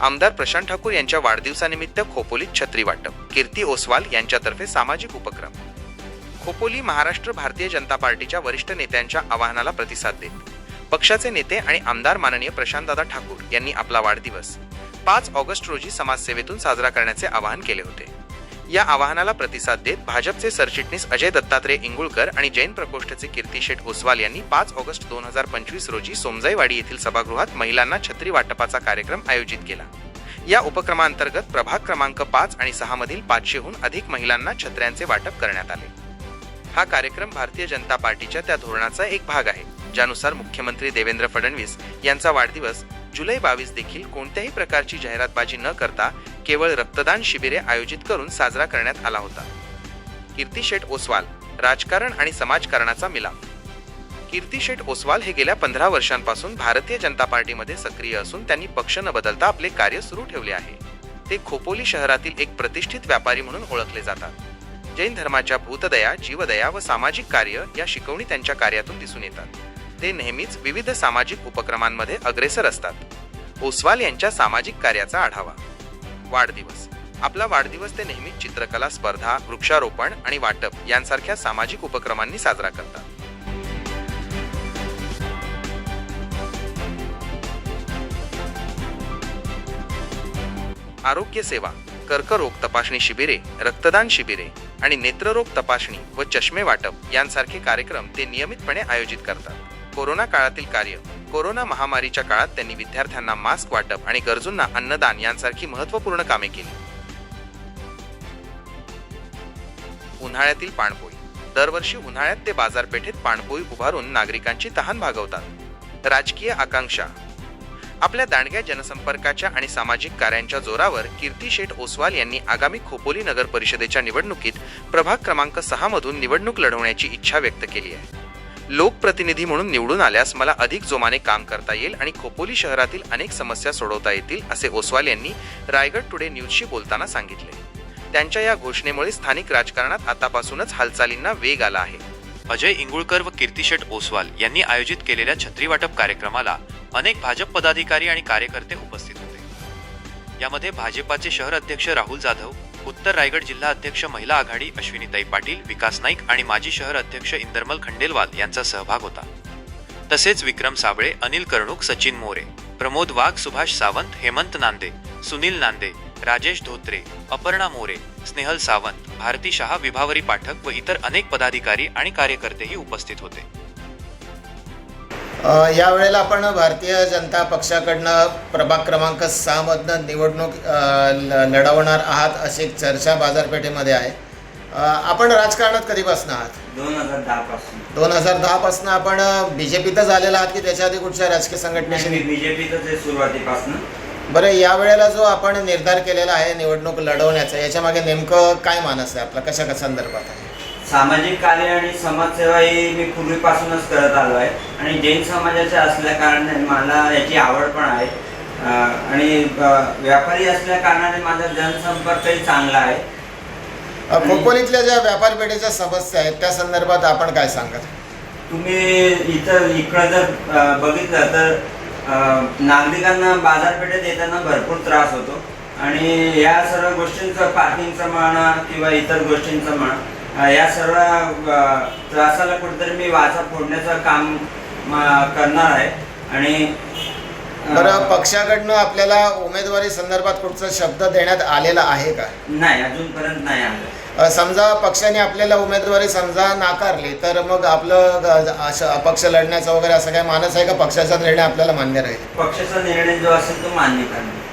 आमदार प्रशांत ठाकूर यांच्या वाढदिवसानिमित्त खोपोलीत छत्री वाटप कीर्ती ओसवाल यांच्यातर्फे सामाजिक उपक्रम. खोपोली महाराष्ट्र भारतीय जनता पार्टीच्या वरिष्ठ नेत्यांच्या आवाहनाला प्रतिसाद देत पक्षाचे नेते आणि आमदार माननीय प्रशांतदादा ठाकूर यांनी आपला वाढदिवस पाच ऑगस्ट रोजी समाजसेवेतून साजरा करण्याचे आवाहन केले होते. या आवाहनाला प्रतिसाद देत भाजपचे सरचिटणीस अजय दत्तात्रय इंगुळकर आणि जैन प्रकोष्ठचे कीर्ती शेठ ओसवाल यांनी पाच ऑगस्ट दोन हजार पंचवीस रोजी सोमजाईवाडी येथील सभागृहात महिलांना छत्री वाटपाचा कार्यक्रम आयोजित केला. या उपक्रमांतर्गत प्रभाग क्रमांक पाच आणि सहा मधील पाचशेहून अधिक महिलांना छत्र्यांचे वाटप करण्यात आले. हा कार्यक्रम भारतीय जनता पार्टीच्या त्या धोरणाचा एक भाग आहे ज्यानुसार मुख्यमंत्री देवेंद्र फडणवीस यांचा वाढदिवस जुलै बावीस देखील कोणत्याही प्रकारची जाहिरातबाजी न करता केवळ रक्तदान शिबिरे आयोजित करून साजरा करण्यात आला होता. कीर्ती शेठ ओसवाल राजकारण आणि समाजकारणाचा मिलाप कीर्ती शेठ ओसवाल हे गेल्या पंधरा वर्षांपासून भारतीय जनता पार्टीमध्ये सक्रिय असून त्यांनी पक्ष न बदलता आपले कार्य सुरू ठेवले आहे. ते खोपोली शहरातील एक प्रतिष्ठित व्यापारी म्हणून ओळखले जातात. जैन धर्माच्या भूतदया जीवदया व सामाजिक कार्य या शिकवणी त्यांच्या कार्यातून दिसून येतात. ते नेहमीच विविध सामाजिक उपक्रमांमध्ये अग्रेसर असतात. ओसवाल यांच्या सामाजिक कार्याचा आढावा. वाढदिवस. आपला वाढदिवस ते नेहमीच चित्रकला स्पर्धा वृक्षारोपण आणि वाटप यांसारख्या सामाजिक उपक्रमांनी साजरा करतात. आरोग्य सेवा कर्करोग तपासणी शिबिरे रक्तदान शिबिरे आणि नेत्ररोग तपासणी व चष्मे वाटप यांसारखे कार्यक्रम ते नियमितपणे आयोजित करतात. कोरोना काळातील कार्य कोरोना महामारीच्या काळात त्यांनी विद्यार्थ्यांना मास्क वाटप आणि गरजूंना अन्नदान यांसारखी महत्त्वपूर्ण कामे केली. उन्हाळ्यातील पाणपोई. दरवर्षी उन्हाळ्यात ते बाजारपेठेत पाणपोई उभारून नागरिकांची तहान भागवतात. राजकीय आकांक्षा. आपल्या दांडग्या जनसंपर्काच्या आणि सामाजिक कार्यांच्या जोरावर कीर्ती शेठ ओसवाल यांनी आगामी खोपोली नगर परिषदेच्या निवडणुकीत प्रभाग क्रमांक सहा मधून निवडणूक लढवण्याची इच्छा व्यक्त केली आहे. लोकप्रतिनिधी म्हणून निवडून आल्यास मला अधिक जोमाने काम करता येईल आणि खोपोली शहरातील अनेक समस्या सोडवता येतील असे ओसवाल यांनी रायगड टुडे न्यूजशी बोलताना सांगितले. त्यांच्या या घोषणेमुळे स्थानिक राजकारणात आतापासूनच हालचालींना वेग आला आहे. अजय इंगुळकर व कीर्तिशेठ ओसवाल यांनी आयोजित केलेल्या छत्री वाटप कार्यक्रमाला अनेक भाजप पदाधिकारी आणि कार्यकर्ते उपस्थित होते. यामध्ये भाजपाचे शहर अध्यक्ष राहुल जाधव उत्तर रायगड जिल्हा अध्यक्ष महिला आघाडी अश्विनीताई पाटील विकास नाईक आणि माजी शहर अध्यक्ष इंदरमल खंडेलवाल यांचा सहभाग होता. तसेच विक्रम साबळे अनिल कर्णुक सचिन मोरे प्रमोद वाघ सुभाष सावंत हेमंत नांदे सुनील नांदे राजेश धोत्रे अपर्णा मोरे स्नेहल सावंत भारती शहा विभावरी पाठक व इतर अनेक पदाधिकारी आणि कार्यकर्तेही उपस्थित होते. यावेळेला आपण भारतीय जनता पक्षाकडनं प्रभाग क्रमांक सहामधनं निवडणूक लढवणार आहात अशी एक चर्चा बाजारपेठेमध्ये आहे. आपण राजकारणात कधीपासून आहात? दोन हजार दहा पासून. दोन हजार दहापासून आपण बी जे पीतच आलेला आहात की त्याच्या आधी कुठच्या राजकीय संघटनेशी? बीजेपीतच आहे सुरुवातीपासून. बरं यावेळेला जो आपण निर्धार केलेला आहे निवडणूक लढवण्याचा याच्यामागे नेमकं काय मानस आहे आपला? कशा कशा संदर्भात आहे? सामाजिक कार्य आणि समाजसेवा ही मी पूर्वीपासूनच करत आलो आहे. आणि जैन समाजाचे असल्या कारणाने मला याची आवड पण आहे. आणि व्यापारी असल्या कारणाने माझा जनसंपर्कही चांगला आहे. खोपोलीतल्या ज्या व्यापार पेठेच्या समस्या आहेत त्या संदर्भात आपण काय सांगत तुम्ही इथं इकडं जर बघितलं तर नागरिकांना बाजारपेठेत येताना भरपूर त्रास होतो. आणि या सर्व गोष्टींचं पार्किंगचं म्हणा किंवा इतर गोष्टींचं म्हणा या सर्व त्रासाला कुठेतरी मी वाचा फोडण्याचं काम करणार आहे. आणि बरं पक्षाकडनं आपल्याला उमेदवारी संदर्भात कुठचा शब्द देण्यात आलेला आहे का? नाही अजूनपर्यंत नाही आलं. समजा पक्षाने आपल्याला उमेदवारी समजा नाकारली तर मग आपलं अपक्ष लढण्याचा वगैरे असं काय मानस आहे का? पक्षाचा निर्णय आपल्याला मान्य राहील. पक्षाचा निर्णय जो असेल तो मान्य करणार.